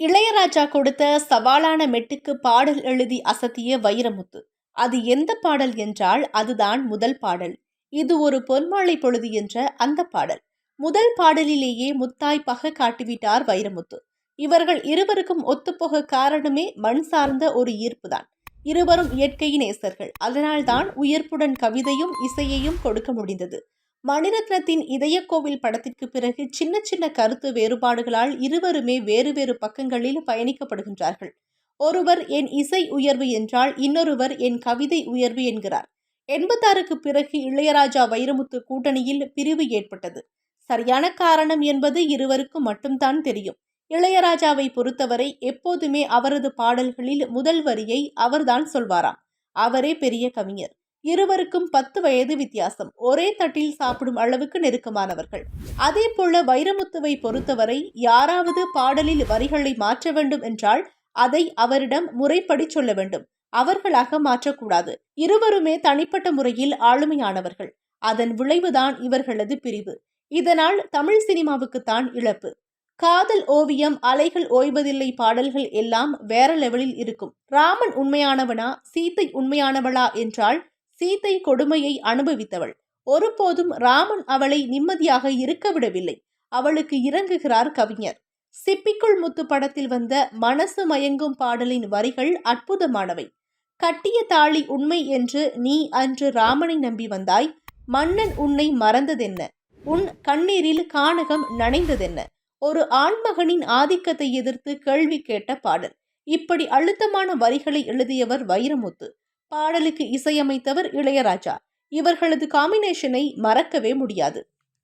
இளையராஜா கொடுத்த சவாலான மெட்டுக்கு பாடல் எழுதி அசத்திய வைரமுத்து. அது எந்த பாடல் என்றால் அதுதான் முதல் பாடல். இது ஒரு பொன்மாலை பொழுது என்ற அந்த பாடல். முதல் பாடலிலேயே முத்தாய் பகை காட்டிவிட்டார் வைரமுத்து. இவர்கள் இருவருக்கும் ஒத்துப்போக காரணமே மண் சார்ந்த ஒரு ஈர்ப்புதான். இருவரும் இயற்கை நேசர்கள். அதனால்தான் உயிர்ப்புடன் கவிதையும் இசையையும் கொடுக்க முடிந்தது. மணிரத்னத்தின் இதயக்கோவில் படத்திற்கு பிறகு சின்ன சின்ன கருத்து வேறுபாடுகளால் இருவருமே வேறு வேறு பக்கங்களில் பயணிக்கப்படுகின்றார்கள். ஒருவர் என் இசை உயர்வு என்றால் இன்னொருவர் என் கவிதை உயர்வு என்கிறார். எண்பத்தாறுக்கு பிறகு இளையராஜா வைரமுத்து கூட்டணியில் பிரிவு ஏற்பட்டது. சரியான காரணம் என்பது இருவருக்கும் மட்டும்தான் தெரியும். இளையராஜாவை பொறுத்தவரை எப்போதுமே அவரது பாடல்களில் முதல் வரியை அவர்தான் சொல்வாராம். அவரே பெரிய கவிஞர். இருவருக்கும் பத்து வயது வித்தியாசம். ஒரே தட்டில் சாப்பிடும் அளவுக்கு நெருக்கமானவர்கள். அதே போல வைரமுத்துவை பொறுத்தவரை யாராவது பாடலில் வரிகளை மாற்ற வேண்டும் என்றால் அதை அவரிடம் முறைப்படி சொல்ல வேண்டும். அவர்களாக மாற்றக்கூடாது. இருவருமே தனிப்பட்ட முறையில் ஆளுமையானவர்கள். அதன் விளைவுதான் இவர்களது பிரிவு. இதனால் தமிழ் சினிமாவுக்குத்தான் இழப்பு. காதல் ஓவியம் அலைகள் ஓய்வதில்லை பாடல்கள் எல்லாம் வேற லெவலில் இருக்கும். ராமன் உண்மையானவனா சீத்தை உண்மையானவளா என்றால் சீத்தை கொடுமையை அனுபவித்தவள். ஒருபோதும் ராமன் அவளை நிம்மதியாக இருக்க விடவில்லை. அவளுக்கு இறங்குகிறார் கவிஞர். சிப்பிக்குள் முத்து படத்தில் வந்த மனசு மயங்கும் பாடலின் வரிகள் அற்புதமானவை. கட்டிய தாளி உண்மை என்று நீ அன்று ராமனை நம்பி வந்தாய். மன்னன் உன்னை மறந்ததென்ன? உன் கண்ணீரில் கானகம் நனைந்ததென்ன? ஒரு ஆண்மகனின் ஆதிக்கத்தை எதிர்த்து கேள்வி கேட்ட பாடல். இப்படி அழுத்தமான வரிகளை எழுதியவர் வைரமுத்து. பாடலுக்கு இசையமைத்தவர் இளையராஜா. இவர்களது காம்பினேஷனை மறக்கவே முடியாது.